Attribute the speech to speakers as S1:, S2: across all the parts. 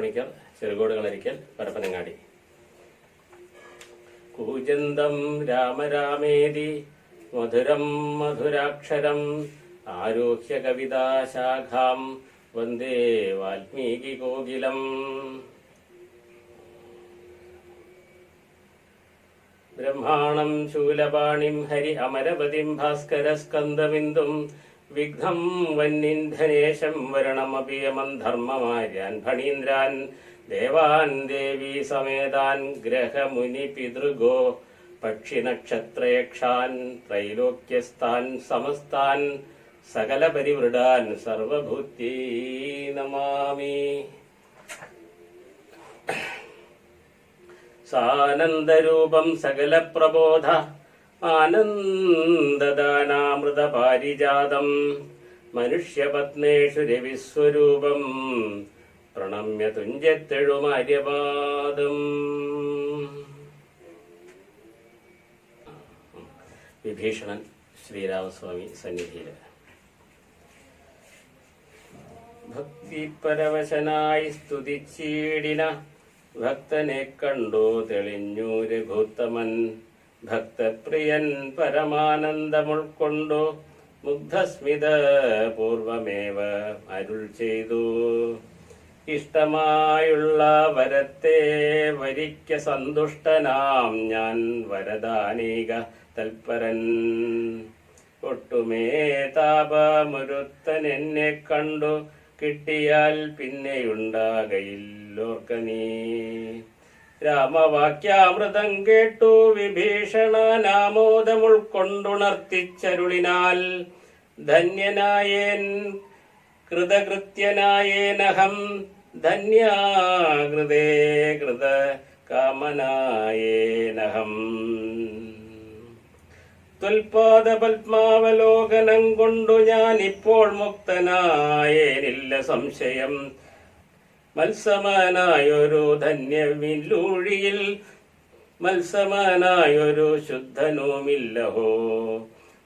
S1: വിജയരാജപ്പണിക്കർ ചെറുകോട് കളരിക്കൽ പരപ്പനങ്ങാടി. കൂജന്തം രാമരാമേതി മധുരം മധുരാക്ഷരം ആരോഹ്യ കവിതാശാഖാം വന്ദേ വാൽമീകി കോകിലം ബ്രഹ്മാണം ശൂലപാണിം ഹരി അമരപതിം ഭാസ്കരസ്കന്ദബിന്ദും വിഘ്നം വന്നിന്ധനേശം വരണമപി യമന്ധർമ്മമാര്യാൻ ഫണീന്ദ്രാൻ ദേവാൻ ദേവീ സമേതാൻ ഗ്രഹമുനി പിതൃഗോ പക്ഷിനക്ഷത്രയക്ഷാൻ ത്രൈലോക്യസ്ഥാൻ സമസ്താൻ സകല പരിവൃടാൻ സർവഭൂത്യൈ നമാമി. സാനന്ദരൂപം സകല പ്രബോധ ആനന്ദദാനാമൃത പാരിജാതം മനുഷ്യപത്നേഷു രവിസ്വരൂപം പ്രണമ്യ തുഞ്ചത്തെഴുമാര്യപാദം. വിഭീഷണൻ ശ്രീരാമസ്വാമി സന്നിധിയിൽ ഭക്തിപരവശനായി സ്തുതിച്ചീടിന ഭക്തനെ കണ്ടു തെളിഞ്ഞു രഘുത്തമൻ ഭക്തപ്രിയൻ പരമാനന്ദമുൾക്കൊണ്ടു മുഗ്ധസ്മിത പൂർവമേവ അരുൾ ചെയ്തു. ഇഷ്ടമായുള്ള വരത്തെ വരിക്ക സന്തുഷ്ടനാം ഞാൻ വരദാനീക തൽപരൻ. ഒട്ടുമേ താപമൊരുത്തൻ എന്നെ കണ്ടു കിട്ടിയാൽ പിന്നെയുണ്ടാകയില്ലോർക്ക നീ രാമവാക്യാമൃതം കേട്ടു. വിഭീഷണ നാമോദം ഉൾക്കൊണ്ടുണർത്തിച്ചരുളിനാൽ ധന്യനായേൻ കൃതകൃത്യനായേനഹം ധന്യാകൃതേ കൃത കാമനായേനഹം തുൽപാദപത്മാവലോകനം കൊണ്ടു ഞാൻ ഇപ്പോൾ മുക്തനായേനില്ല സംശയം. മത്സമാനായൊരു ധന്യവില്ലൂഴിയിൽ മത്സമാനായൊരു ശുദ്ധനുമില്ലഹോ.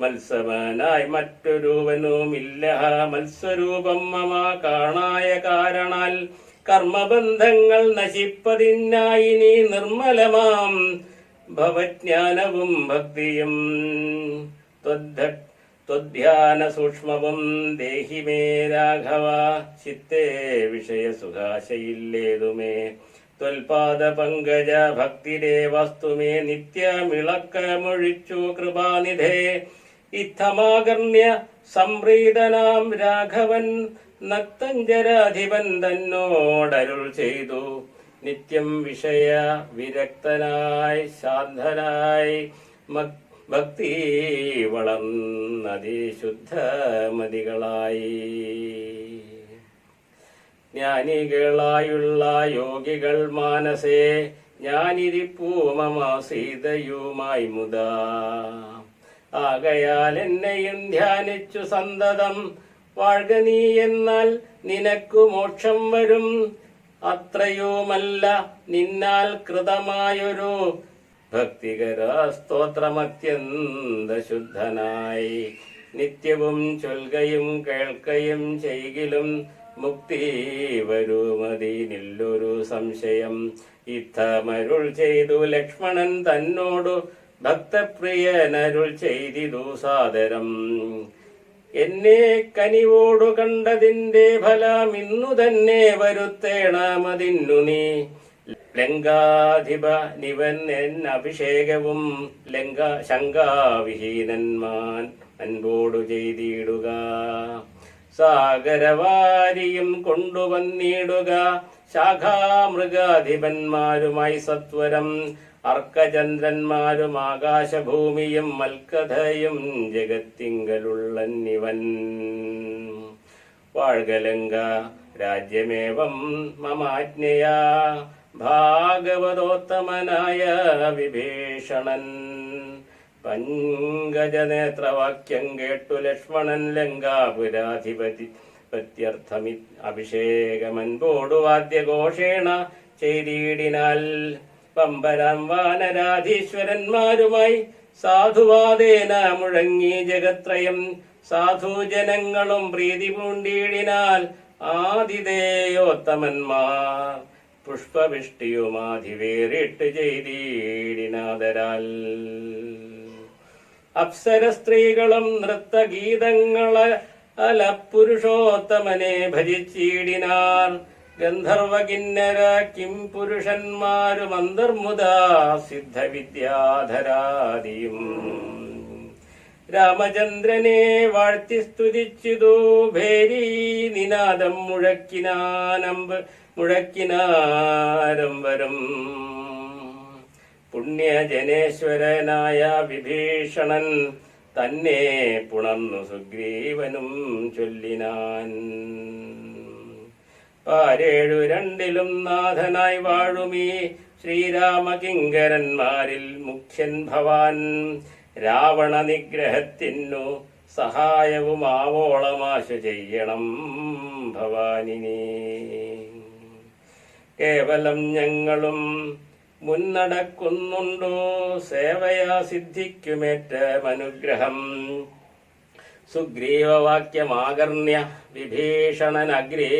S1: മത്സമാനായി മറ്റൊരുവനുമില്ല. മത്സ്വരൂപം മമ കാണായ കാരണാൽ കർമ്മബന്ധങ്ങൾ നശിപ്പതിനായി നീ നിർമ്മലമാം. ഭവജ്ഞാനവും ഭക്തിയും ത്വധ്യാന സൂക്ഷ്മവും ദേഹി മേ രാഘവ. ചിത്തേ വിഷയസുഖാശയില്ലേതുമേ ത്വൽപാദ പങ്കജ ഭക്തിരേ വസ്തുമേ നിത്യമിളക്കമൊഴിച്ചു കൃപാനിധേ. ഇത്തമാകർണ്യ സംപ്രീതനാം രാഘവൻ നക്തഞ്ചരാധിപൻ തന്നോടരുൾ ചെയ്തു. നിത്യം വിഷയ വിരക്തനായി ശാന്തനായി മക് ഭക്തി വളർന്നതിശുദ്ധമതികളായി ജ്ഞാനികളായുള്ള യോഗികൾ മാനസേ ഞാനിരിപ്പൂ മമ സീതയുമായി മുതാ. ആകയാൽ എന്നെയും ധ്യാനിച്ചു സന്തതം വാഴ്ക എന്നാൽ നിനക്കു മോക്ഷം വരും. അത്രയുമല്ല നിന്നാൽ കൃതമായൊരു ഭക്തികര സ്തോത്രമത്യന്ത ശുദ്ധനായി നിത്യവും ചൊൽകയും കേൾക്കയും ചെയ്കിലും മുക്തി വരുമതിനില്ലൊരു സംശയം. ഇത്തമരുൾ ചെയ്തു ലക്ഷ്മണൻ തന്നോടു ഭക്തപ്രിയനരുൾ ചെയ്തിതു സാദരം. എന്നെ കനിവോടു കണ്ടതിന്റെ ഫലം ഇന്നു തന്നെ വരുത്തേണമതിന്നു നീ. ലങ്കാധിപ നിവൻ അഭിഷേകവും ലങ്ക ശങ്കാവിഹീനന്മാൻ അൻപോടു ചെയ്തിടുക. സാഗരവാരിയും കൊണ്ടുവന്നിടുക. ശാഖാമൃഗാധിപന്മാരുമായി സത്വരം. അർക്കചന്ദ്രന്മാരും ആകാശഭൂമിയും മൽക്കഥയും ജഗത്തിങ്കലുള്ളന്നിവൻ വാഴ്കലങ്ക രാജ്യമേവം മമാജ്ഞയാ. ഭാഗവതോത്തമനായ വിഭീഷണൻ. പങ്കജനേത്രവാക്യം കേട്ടു ലക്ഷ്മണൻ ലങ്കാപുരാധിപതി പ്രത്യർത്ഥമി അഭിഷേകമൻപോടു വാദ്യഘോഷേണ ചെയ്തിടിനാൽ പമ്പരാം വാനരാധീശ്വരന്മാരുമായി സാധുവാദേന മുഴങ്ങി ജഗത്രയം. സാധുജനങ്ങളും പ്രീതി പൂണ്ടിയിടിനാൽ ആതിഥേയോത്തമന്മാർ. പുഷ്പവിഷ്ടിയുമാധിവേറിട്ട് ചെയ്തീടിനാദരാൽ. അപ്സര സ്ത്രീകളും നൃത്തഗീതങ്ങളെ അല പുരുഷോത്തമനെ ഭജിച്ചീടിനാർ. ഗന്ധർവ കിന്നര കിം പുരുഷന്മാരും അന്തർമുദാ സിദ്ധവിദ്യാധരാദിയും. രാമചന്ദ്രനെ വാഴ്ത്തി സ്തുതിച്ചിതു ഭേരി നിനാദം മുഴക്കിനാനമ്പ് മുഴക്കിനാരംബരം പുണ്യജനേശ്വരനായ വിഭീഷണൻ തന്നെ പുണർന്നു സുഗ്രീവനും ചൊല്ലിനാൻ. പാരേഴു രണ്ടിലും നാഥനായി വാഴുമീ ശ്രീരാമകിങ്കരന്മാരിൽ മുഖ്യൻ ഭവാൻ. രാവണ നിഗ്രഹത്തിനു സഹായവും ആവോളമാശ ചെയ്യണം ഭവാനിനി. കേവലം ഞങ്ങളും മുന്നടക്കുന്നുണ്ടോ? സേവയാ സിദ്ധിക്കുമേറ്റ അനുഗ്രഹം സുഗ്രീവവാക്യമാകർണ്യ വിഭീഷണൻ അഗ്രേ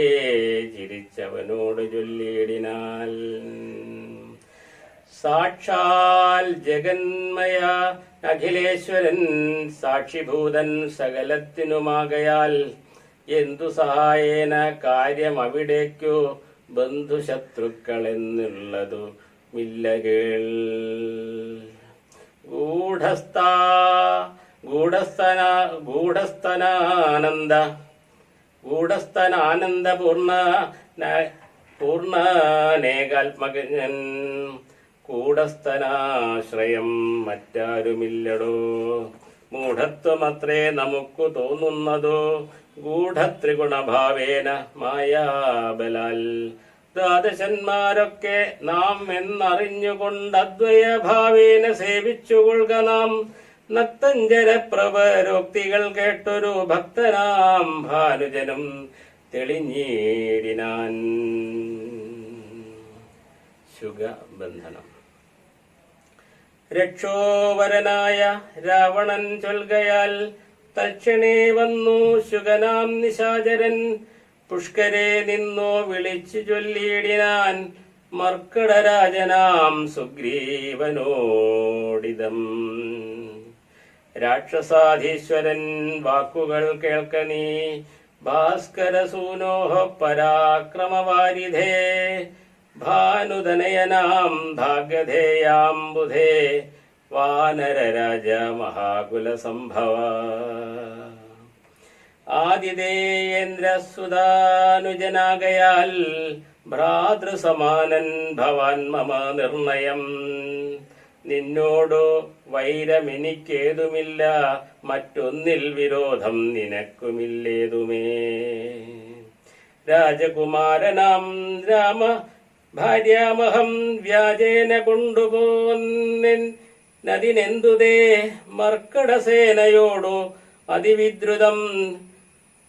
S1: ചിരിച്ചവനോട് ചൊല്ലിയിടിനാൽ. സാക്ഷാൽ ജഗന്മയ അഖിലേശ്വരൻ സാക്ഷിഭൂതൻ സകലത്തിനുമാകയാൽ എന്തു സഹായേന കാര്യം അവിടേക്കു ബന്ധുശത്രുക്കളെന്നുള്ളതു മില്ലകേൾ ഗൂഢസ്ഥ ഗൂഢസ്ഥന ഗൂഢസ്ഥനാനന്ദ ഗൂഢസ്ഥനാനന്ദപൂർണ പൂർണനേകാത്മകൻ കൂടസ്ഥനാശ്രയം മറ്റാരുമില്ലടോ. മൂഢത്വമത്രേ നമുക്കു തോന്നുന്നതോ. ഗൂഢത്രിഗുണഭാവേന മായാബലാൽ. ദ്വാദശന്മാരൊക്കെ നാം എന്നറിഞ്ഞുകൊണ്ട് അദ്വയഭാവേന സേവിച്ചുകൊള്ളുക നാം. നക്തഞ്ചര പ്രവരോക്തികൾ കേട്ടൊരു ഭക്തനാം ഭാനുജനും തെളിഞ്ഞീടിനാൻ ശുഗബന്ധനം രക്ഷോവരനായ രാവണൻ ചൊൽകയാൽ തക്ഷണേ വന്നു ശുഗനാം നിശാചരൻ. പുഷ്കരെ നിന്നോ വിളിച്ചു ചൊല്ലിയിടിനാൻ മർക്കടരാജനാം സുഗ്രീവനോടിതം. രാക്ഷസാധീശ്വരൻ വാക്കുകൾ കേൾക്ക നീ. ഭാസ്കരസൂനോഹ പരാക്രമവാരിധേ. ഭാനുതനയനാം ഭാഗ്യധേയാം ബുധേ വാനരരാജ മഹാകുലസംഭവ സംഭവ ആതിഥേയേന്ദ്രസുതാനുജനാകയാൽ ഭ്രാതൃസമാനൻ ഭവാൻ മമ നിർണയം നിന്നോടോ വൈരമെനിക്കേതുമില്ല മറ്റൊന്നിൽ വിരോധം നിനക്കുമില്ലേതുമേ? രാജകുമാരനാം രാമ ഭാര്യാമഹം വ്യാജേന കൊണ്ടുപോന്നിൻ. നദിനെന്തുതേ മർക്കടസേനയോടു അതിവിദ്രുതം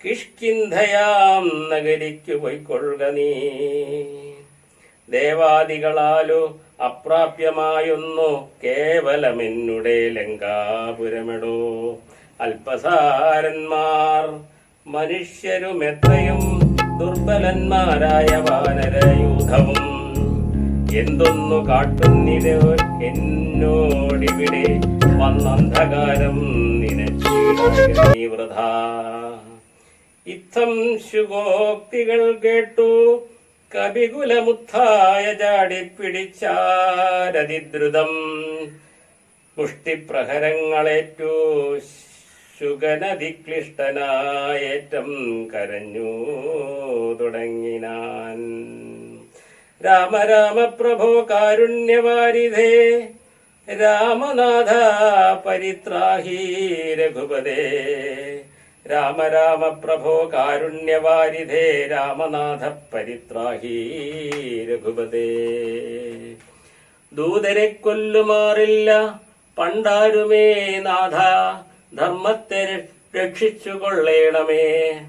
S1: കിഷ്കിന്ധയാം നഗരിക്കു പൊയ്ക്കൊള്ളുക നീ. ദേവാദികളാലു അപ്രാപ്യമായൊന്നു കേവലമെന്നുടെ ലങ്കാപുരമെടോ. അല്പസാരന്മാർ മനുഷ്യരുമെത്രയും ദുർബലന്മാരായ വാനരയൂഥവും എന്തൊന്നു കാട്ടുന്നിത് എന്നോടിവിടെ? വന്നന്ധകാരം നിനച്ചീ ഇത്തം ശുഭോക്തികൾ കേട്ടു കപികുലമുത്ഥായ ചാടിപ്പിടിച്ചാരതിദ്രുതം മുഷ്ടിപ്രഹരങ്ങളേറ്റു ശുഗനതിക്ലിഷ്ടനായേറ്റം കരഞ്ഞു തുടങ്ങിനാൻ. രാമ രാമ പ്രഭോ കാരുണ്യവാരിധേ. രാമനാഥ പരിത്രാഹി രഘുപതേ. രാമ രാമ പ്രഭോ കാരുണ്യവാരിധേ രാമനാഥ പരിത്രാഹി രഘുപതേ. ദൂതരെ കൊല്ലുമാറില്ല പണ്ടാരുമേ നാഥ. ധർമ്മത്തെ രക്ഷിച്ചു കൊള്ളേണമേ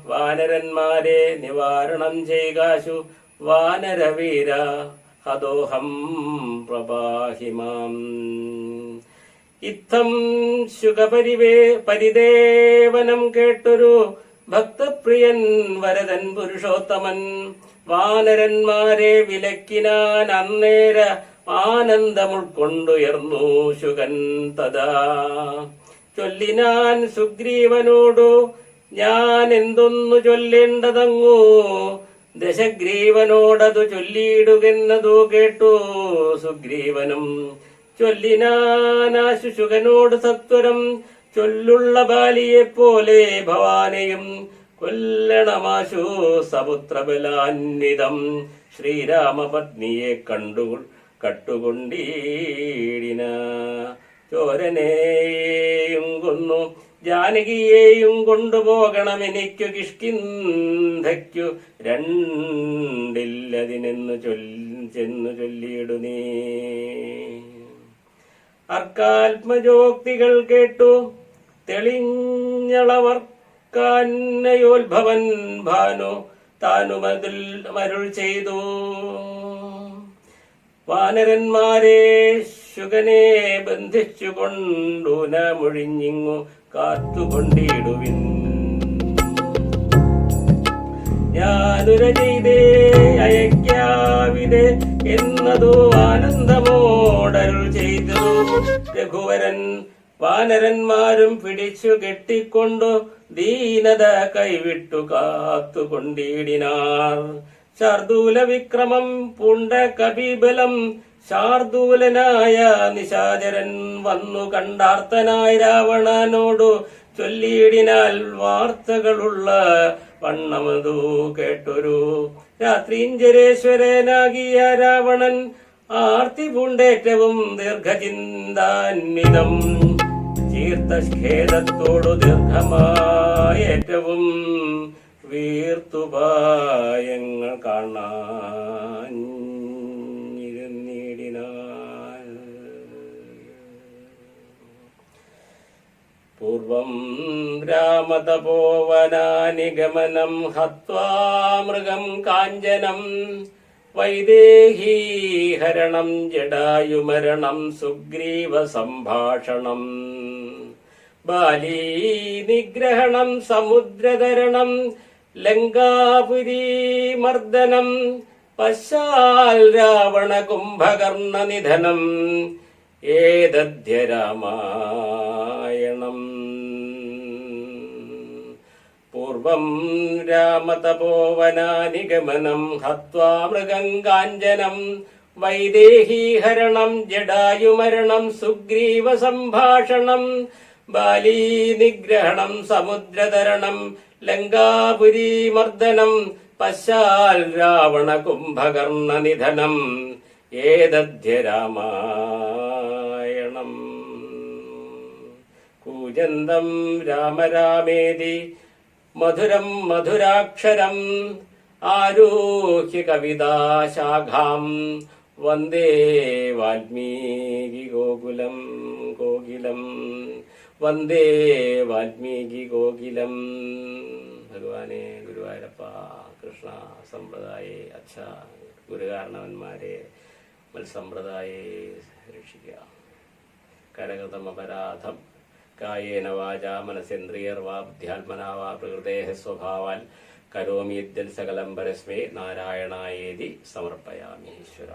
S1: വാനരന്മാരെ നിവാരണം ചെയ്കാശു വാനരവീര ഹദോഹം പ്രഭാഹിമാം ഇത്തം ശുഗപരിവേ പരിദേവനം കേട്ടൊരു ഭക്തപ്രിയൻ വരദൻ പുരുഷോത്തമൻ. വാനരന്മാരെ വിലക്കിനാൻ അന്നേര ആനന്ദമുൾക്കൊണ്ടുയർന്നു ശുഗൻ തഥാ. ചൊല്ലിനാൻ സുഗ്രീവനോടു ഞാൻ എന്തൊന്നു ചൊല്ലേണ്ടതങ്ങു? ദശഗ്രീവനോടതു ചൊല്ലിയിടുകെന്നതു കേട്ടു സുഗ്രീവനും. ചൊല്ലിനാനാശു ശുഗനോട് സത്വരം ചൊല്ലുള്ള ബാലിയെ പോലെ ഭവാനെയും കൊല്ലണമാശു സപുത്രബലാന്വിതം. ശ്രീരാമപത്നിയെ കണ്ടു കട്ടുകൊണ്ടീടിന. ചോരനെയും കൊന്നു ജാനകിയെയും കൊണ്ടുപോകണം എനിക്കു കിഷ്കിന്ധയ്ക്കു. രണ്ടില്ലതിനെന്നു ചൊല്ലി ചെന്നു ചൊല്ലിയിടു നീ. അർക്കാത്മജോക്തികൾ കേട്ടു. തെളിഞ്ഞളവർക്കാന്നയോത്ഭവൻ ഭാനു താനുമതിൽ മരുൾ ചെയ്തു. വാനരന്മാരെ ശുഗനെ ബന്ധിച്ചുകൊണ്ടു മുഴിഞ്ഞിങ്ങു കാത്തുകൊണ്ടിടുവിൻ ഞാനുര ചെയ്തേ അയക്കാവിതേ എന്നതോ ആനന്ദമോടരുൾ ചെയ്തു. രഘുവരൻ വാനരന്മാരും പിടിച്ചു കെട്ടിക്കൊണ്ടു ദീനത കൈവിട്ടു കാത്തുകൊണ്ടിടിനാർ. ശർദൂല വിക്രമം പുണ്ട കപിബലം ശാർദൂലനായ നിശാചരൻ വന്നു കണ്ടാർത്തനായ രാവണനോടു ചൊല്ലിയിടിനാൽ വാർത്തകളുള്ള വണ്ണമതു കേട്ടൊരു രാത്രീഞ്ചരേശ്വരനാകിയ രാവണൻ ആർത്തി പൂണ്ടേറ്റവും ദീർഘചിന്താന്വിതം ചീർത്തഖേദത്തോടു ദീർഘമായേറ്റവും വീർത്തുപായങ്ങൾ കാണാൻ പൂർവം രാമതപോവനാനിഗമനം ഹത്വാ മൃഗം കാഞ്ചനം വൈദേഹീഹരണം ജടായുമരണം സുഗ്രീവ സംഭാഷണം ബാലീ നിഗ്രഹണം സമുദ്രതരണം ലങ്കാപുരീ മർദ്ദനം പശ്ചാൽ രാവണ കുംഭകർണ നിധനം ഏതദ്ധ്യ രാമായണം പൂർവം രാമതപോവനാനിഗമനം ഹത്വാ മൃഗം കാഞ്ചനം വൈദേഹീഹരണം ജടായുമരണം സുഗ്രീവ സംഭാഷണം ബാലീനിഗ്രഹണം സമുദ്രതരണം ലങ്കാപുരീമർദ്ദനം പശ്ചാൽ രാവണ കുംഭകർണ നിധനം ഏതധ്യ രാമായണം. കൂജന്തം രാമരാമേതി മധുരം മധുരാക്ഷരം ആരോഹ്യ കവിതാശാഖാം വന്ദേ വാൽമീകി ഗോകുലം ഗോകിലം. വന്ദേ വാൽമീകി ഗോകിലം. ഭഗവാനെ ഗുരുവായൂരപ്പ കൃഷ്ണ സമ്പ്രദായെ അച്ഛ ഗുരുകാരണവന്മാരെ മത്സമ്പ്രദായെ രക്ഷിക്കുക കരകൃതം അപരാധം കായേന വാച മനസേന്ദ്രിയർവാ ബുദ്ധ്യാത്മനാ വാ പ്രകൃതേ സ്വഭാവാൻ കരോമി യദ്യൽ സകലം പരസ്മേ നാരായണായേതി സമർപ്പയാമി ഈശ്വര